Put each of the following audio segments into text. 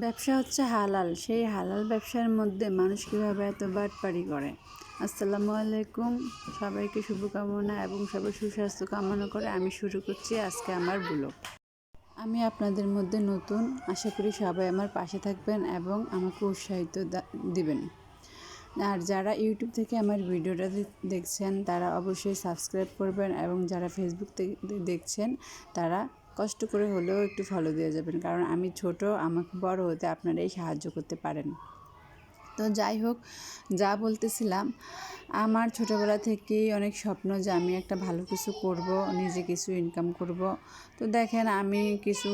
ব্যবসা হচ্ছে হালাল। সেই হালাল ব্যবসার মধ্যে মানুষ কীভাবে এত বাটপাড়ি করে? আসসালামু আলাইকুম। সবাইকে শুভকামনা এবং সবাই সুস্বাস্থ্য কামনা করে আমি শুরু করছি আজকে আমার ব্লগ। আমি আপনাদের মধ্যে নতুন। আশা করি সবাই আমার পাশে থাকবেন এবং আমাকে উৎসাহিত দিবেন। আর যারা ইউটিউব থেকে আমার ভিডিওটা দেখছেন, তারা অবশ্যই সাবস্ক্রাইব করবেন এবং যারা ফেসবুক থেকে দেখছেন, তারা কষ্ট করে হলেও একটু ফলো দিয়ে যাবেন। কারণ আমি ছোট, আমাকে বড় হতে আপনারাই সাহায্য করতে পারেন। তো যাই হোক, যা বলতেছিলাম, আমার ছোটোবেলা থেকেই অনেক স্বপ্ন যে আমি একটা ভালো কিছু করব, নিজে কিছু ইনকাম করব। তো দেখেন, আমি কিছু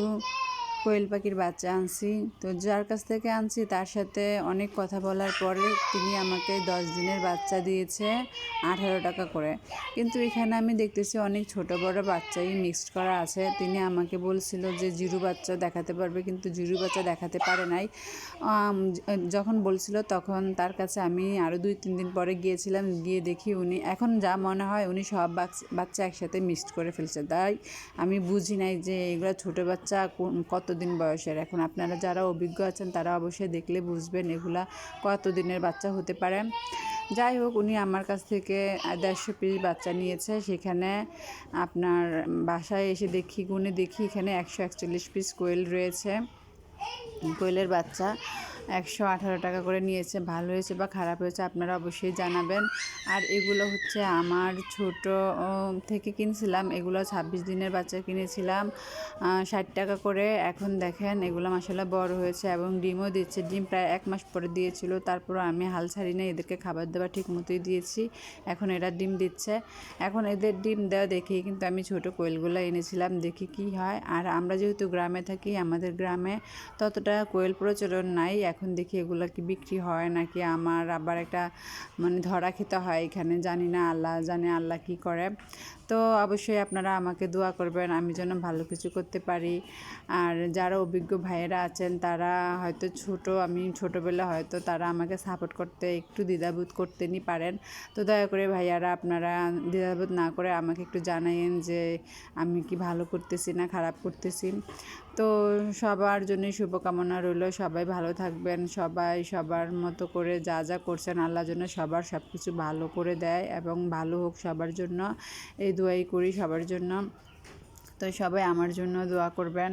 কোয়েল পাখির বাচ্চা আনছি। তো যার কাছ থেকে আনছি, তার সাথে অনেক কথা বলার পরে তিনি আমাকে দশ দিনের বাচ্চা দিয়েছে আঠারো টাকা করে। কিন্তু এখানে আমি দেখতেছি অনেক ছোট বড় বাচ্চাই মিক্সড করা আছে। তিনি আমাকে বলছিল যে, জিরু বাচ্চা দেখাতে পারবে। কিন্তু জিরু বাচ্চা দেখাতে পারে নাই। যখন বলছিল তখন তার কাছে আমি আরও দুই, তিন দিন পরে গিয়েছিলাম, গিয়ে দেখি উনি, এখন যা মনে হয় উনি সব বাচ্চা একসাথে মিক্সড করে ফেলছে। তাই আমি বুঝি নাই যে, এগুলো ছোটো বাচ্চা কোন- কতদিন বয়সের? এখন আপনারা যারা অভিজ্ঞ আছেন, তারা অবশ্যই দেখলে বুঝবেন এগুলা কতদিনের বাচ্চা হতে পারে। যাই হোক, উনি আমার কাছ থেকে দেড়শো পিস বাচ্চা নিয়েছে। সেখানে আপনার বাসায় এসে দেখি, গুনে দেখি, এখানে একশো একচল্লিশ পিস কোয়েল রয়েছে। কোয়েলের বাচ্চা। একশো আঠারো টাকা করে নিয়েছে। ভালো হয়েছে বা খারাপ হয়েছে আপনারা অবশ্যই জানাবেন। আর এগুলো হচ্ছে আমার ছোট থেকে কিনছিলাম। এগুলো ছাব্বিশ দিনের বাচ্চা কিনেছিলাম। ষাট টাকা করে। এখন দেখেন এগুলো মাসাল্লাহ বড় হয়েছে এবং ডিমও দিচ্ছে। ডিম প্রায় এক মাস পরে দিয়েছিল। তারপরও আমি হাল ছাড়ি না এদেরকে খাবার দাবার ঠিক মতোই দিয়েছি। এখন এরা ডিম দিচ্ছে। এখন এদের ডিম দেওয়া দেখেই কিন্তু আমি ছোট কোয়েলগুলো এনেছিলাম। দেখি কি হয়। আর আমরা যেহেতু গ্রামে থাকি, আমাদের গ্রামে ততটা কোয়েল প্রচলন নাই। এখন দেখি এগুলো কি বিক্রি হয় নাকি আমার আবার একটা মানে ধরা খেতে হয় এখানে, জানি না আল্লাহ জানে আল্লাহ কি করে। তো অবশ্যই আপনারা আমাকে দোয়া করবেন, আমি যেন ভালো কিছু করতে পারি। আর যারা অভিজ্ঞ ভাইয়েরা আছেন, তারা হয়তো ছোট, আমি ছোটোবেলা হয়তো তারা আমাকে সাপোর্ট করতে, একটু দ্বিধাবোধ করতেনি পারেন। তো দয়া করে ভাইয়ারা, আপনারা দ্বিধাবোধ না করে আমাকে একটু জানাইন যে আমি কি ভালো করতেছি না খারাপ করতেছি। তো সবার জন্যই শুভকামনা রইল, সবাই ভালো থাকবেন সবাই সবার মতো করে যা যা করছেন আল্লাহ জন্য সবার সব কিছু ভালো করে দেয় এবং ভালো হোক সবার জন্য এই দোয়াই করি সবার জন্য। তো সবাই আমার জন্য দোয়া করবেন।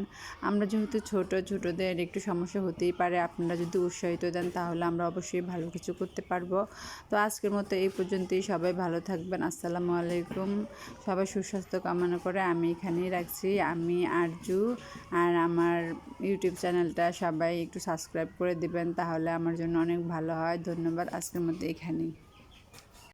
আমরা যেহেতু ছোট, ছোটদের একটু সমস্যা হতেই পারে, আপনারা যদি উৎসাহিত দেন তাহলে আমরা অবশ্যই ভালো কিছু করতে পারব। তো আজকের মতো এই পর্যন্তই, সবাই ভালো থাকবেন, আসসালামু আলাইকুম। সবাই সুস্বাস্থ্য কামনা করে আমি এখানেই রাখছি। আমি আরজু আর আমার ইউটিউব চ্যানেলটা সবাই একটু সাবস্ক্রাইব করে দিবেন, তাহলে আমার জন্য অনেক ভালো হয়। ধন্যবাদ, আজকের মতো এখানেই।